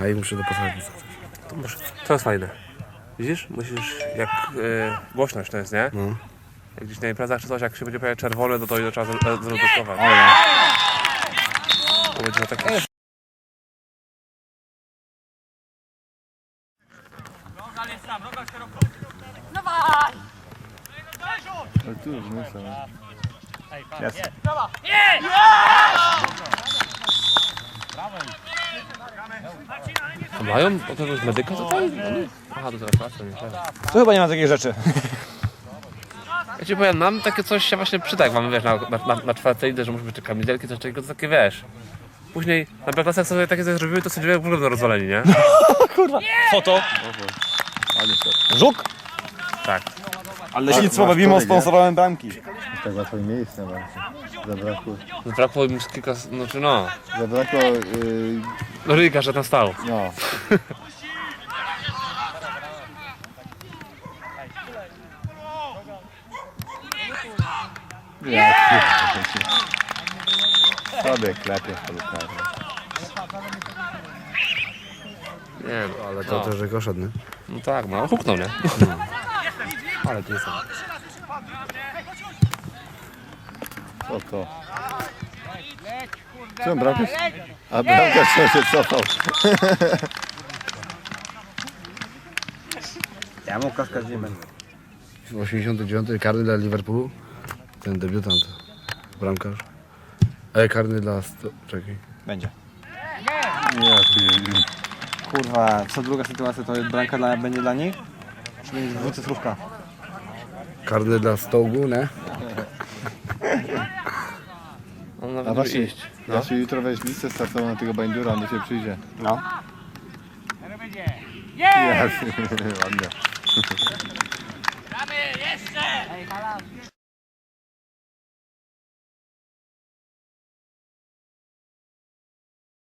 A i muszę dopasować. To, muszę, to jest fajne. Widzisz? Musisz, jak e, głośność to jest, nie? No. Jak gdzieś na imprezach czy coś, jak się będzie pojawiać czerwony, to to ile trzeba z- zredukować. To będzie na takie... Ale tu już nie są. Jest. A mają jakiegoś medyka tutaj? Aha, to teraz pracę, nie tak. Tu chyba nie ma takiej rzeczy. Ja ci powiem, nam takie coś się właśnie przyda, jak mamy, wiesz, na, na, na, na czwartej idę, że muszę być te kamizelki, coś takiego, to takie, wiesz. Później na Beklasach sobie takie coś zrobiły, to sędziowie w ogóle będą rozwaleni, nie? Foto. Żuk. Tak. Ale leśnictwo mimo sponsorowałem bramki. Tak łatwo miejsc na walce. Zabrakło, Zabrakło im z kilka, znaczy no, zabrakło yy, no Ryga, że tam stał. no. Ja Sobie klepie w polu karnym. Nie no, ale To to... też oszedł, nie? No tak, no, huknął, nie? Ale to jest... Co to? Co bramkarz? A bramkarz się cofał. Ja mu kaskać nie będę. 89 karny dla Liverpoolu. Ten debiutant. Bramkarz. E, karny dla... Sto... Czekaj. Będzie. Ja pierdolę. Kurwa, co druga sytuacja to bramka dla, będzie dla nich? Czy będzie dwucyfrówka? Karny dla Stołgu, nie? On A nawet właśnie, iść. No. ja się jutro weź listę startową na tego Bindura, on do ciebie przyjdzie. No. Ja, ładnie.